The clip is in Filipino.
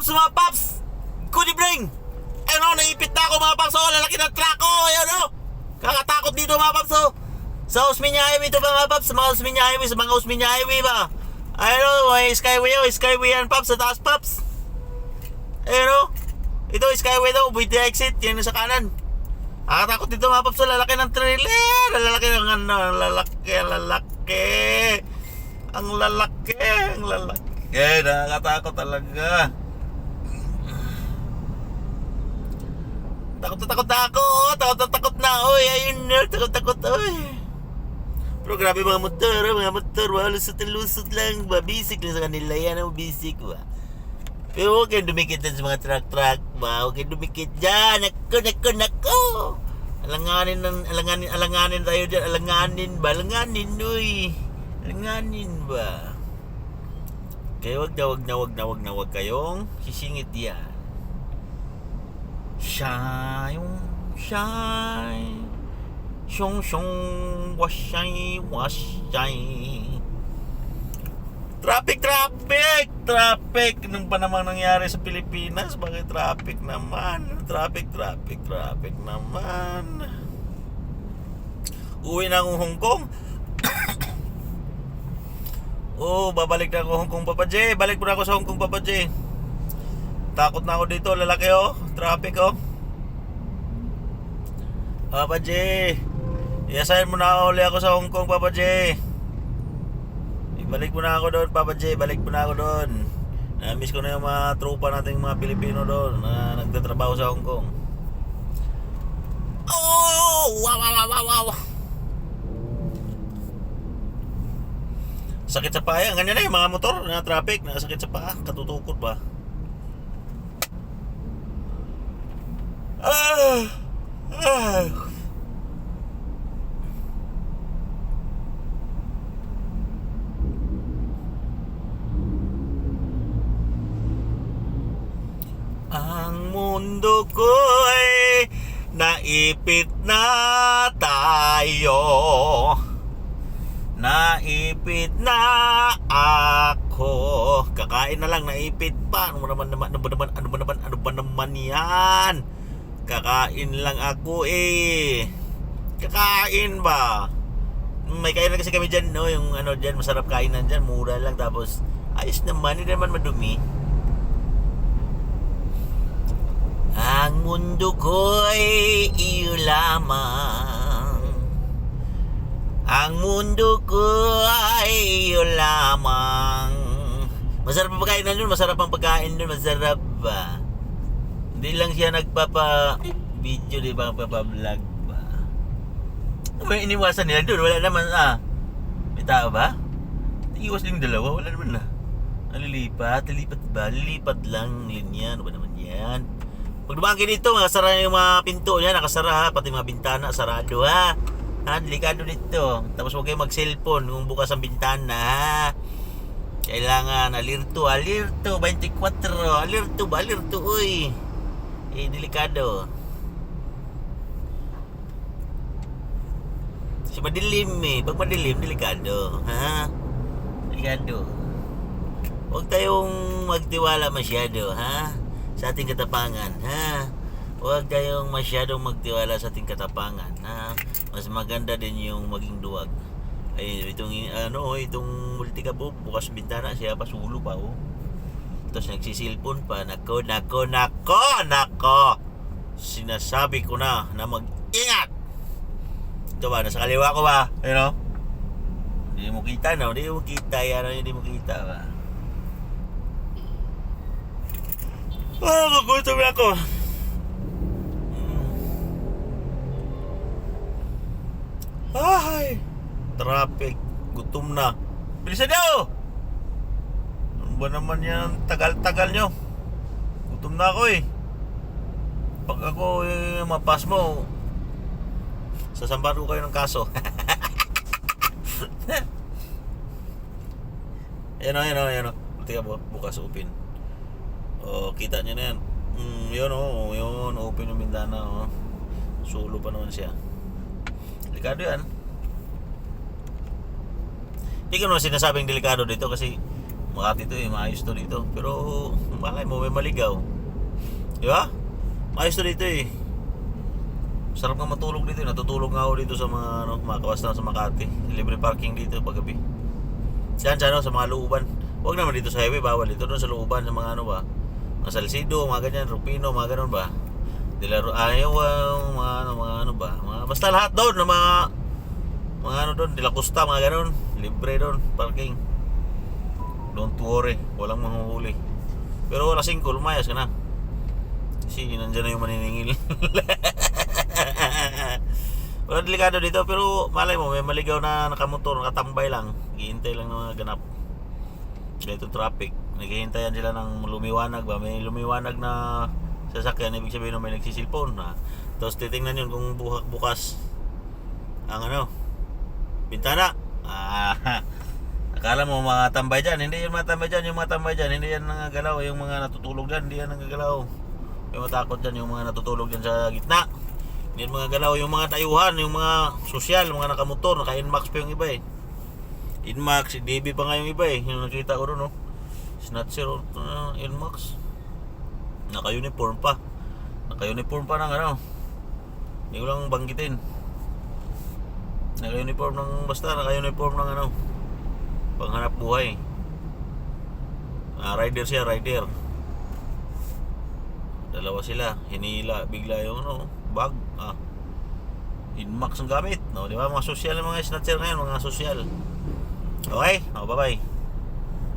paps, mga paps! Kuni bring! Ano, naipit na ako mga paps, oh, lalaki ng truck ko, ayun oh! Kakatakot dito mga paps, oh! Sa Osmeña Highway ito ba mga paps? Sa mga Osmeña Highway, sa mga Osmeña Highway ba? Ayun oh, may Skyway oh, Skyway yan paps, sa taas paps! Ayun oh! Ito, Skyway daw, with the exit, yan sa kanan. Nakakatakot dito mga paps, oh, lalaki ng trailer! Lalaki ng ano, lalaki, lalaki! Ang lalaki, ang lalaki. Eh, nakakatakot talaga. Takot na takot na ako. oh. Takot na takot na. Oy, ayun na. Takot takot. Oy. Pero grabe mga motor. oh, Mga motor. Mga lusot na lusot lang. Ba, basic lang sa kanila. Yan ang basic ba. Pero huwag kayong dumikit sa mga truck-truck ba. Huwag kayong dumikit dyan. Nako, nako, nako. Alanganin, ng- alanganin, alanganin tayo dyan. Alanganin ba? Alanganin, uy. Alanganin ba? Kaya wag na wag na wag na wag na wag kayong sisingit yan. Shine, shine, shong shong, washay, washay. Traffic, traffic, traffic. Nung pa namang nangyari sa Pilipinas, bakit traffic naman? Traffic, traffic, traffic naman. Uwi na akong Hong Kong. Oh, babalik na ako Hong Kong Papa J. Balik mo na ako sa Hong Kong Papa J. Takot na ako dito, lalaki oh. Traffic oh. Papa J. Iasahin mo na uli ako sa Hong Kong Papa J. Ibalik mo na ako doon Papa J. Balik mo na ako doon. Na-miss ko na yung mga tropa nating mga Pilipino doon na nagtatrabaho sa Hong Kong. Oh! Wow, wow, wow, wow, wow. Sakit sa paa yan. Ganyan na yung mga motor na traffic. Nakasakit sa paa. Katutukot ba? Ang mundo ko'y naipit na tayo. Naipit na ako. Kakain na lang, naipit pa. Ano ba naman naman, ano ba naman, ano ba naman, ano ba naman yan? Kakain lang ako eh. Kakain ba? May kainan kasi kami dyan, no? Yung ano dyan, masarap kainan dyan. Mura lang. Tapos, ayos naman. Hindi naman madumi. Ang mundo ko'y iyo lamang. Ang mundo ko ay iyo lamang. Masarap ang pagkain nun, masarap ang pagkain nun, masarap ba? Hindi lang siya nagpapa video, di ba? Nagpapa-vlog ba? Ano iniwasan nila doon? Wala naman, ah. May tao ba? Iwas yung dalawa, wala naman na. Nalilipat, lilipat ba? Lilipat lang linya, ano ba naman yan? Pag dumaan kayo dito, nakasara yung mga pinto niya, nakasara ha, pati mga bintana, sarado ha. Ha, delikado dito. Tapos huwag kayong mag-cellphone kung bukas ang bintana ha. Kailangan alirto, alirto, 24, alirto ba, alirto, uy. Eh, delikado. Kasi madilim eh. Pag madilim, delikado. Ha? Delikado. Huwag tayong magtiwala masyado, ha? Sa ating katapangan, ha? Huwag tayong masyadong magtiwala sa ating katapangan, ha? Mas maganda din yung maging duwag. Ay, itong, ano, itong multicab, oh, bukas bintana, siya pa sulo pa, oh. Tapos nagsisilpon pa, nako, nako, nako, nako. Sinasabi ko na na mag-ingat. Ito ba, nasa kaliwa ko ba? You know? Hindi mo kita, no? Hindi mo kita, yan, ano, hindi mo kita ba? Ah, magutom na ako. Ay, traffic. Gutom na. Bilisan niyo! Ba naman yan? Tagal-tagal nyo. Gutom na ako eh. Pag ako eh, mapas mo, sasampan ko kayo ng kaso. Ayan o, ayan o, ayan o. Tika po, bukas open. O, kita nyo na yan. Mm, yun o, yun, open yung bintana o. Sulo pa naman siya. Delikado yan. Hindi ko naman sinasabing delikado dito kasi Makati to eh, maayos to dito. Pero malay mo, may maligaw. Di ba? Maayos to dito eh. Sarap nga matulog dito. eh. Natutulog nga ako dito sa mga ano, mga kawasan sa Makati. Libre parking dito paggabi. Diyan, diyan, no, sa mga looban. Huwag naman dito sa highway, bawal dito. Doon sa looban, sa mga ano ba. Mga Salcido, mga ganyan, Rupino, mga ganun ba. Dilaro, ayaw, ah, mga ano, mga ano ba. Mga, basta lahat doon, mga, mga ano doon, De La Costa, mga ganun. Libre doon, parking. Don't worry, walang manghuhuli. Pero wala 5, lumayas ka na. Kasi nandiyan na yung maniningil. wala delikado dito pero malay mo may maligaw na nakamotor, nakatambay lang. Hihintay lang ng mga ganap. Dito traffic. Naghihintayan sila ng lumiwanag ba? May lumiwanag na sasakyan, ibig sabihin na may nagsisilpon. Ha? Tapos titingnan yun kung bukas ang ano, bintana. Ah, akala mo mga tambay dyan. Hindi yung mga tambay dyan. Yung mga tambay dyan, hindi yan nangagalaw. Yung mga natutulog dyan, hindi yan nangagalaw. Yung matakot dyan, yung mga natutulog dyan sa gitna. Hindi yan mga galaw. Yung mga tayuhan, yung mga sosyal, mga nakamotor, naka-inmax pa yung iba eh. Inmax, DB pa nga yung iba eh. Yung nakita ko ron, no? Snatcher, uh, Inmax. Naka-uniform pa. Naka-uniform pa ng ano. Hindi ko lang banggitin. Naka-uniform ng, basta naka-uniform ng ano. Panghanap buhay. Ah, rider siya, rider. Dalawa sila, hinila, bigla yung ano, bag. Ah. Inmax ang gamit, no? Di ba? Mga social mga snatcher ngayon, mga social. Okay? Oh, bye-bye.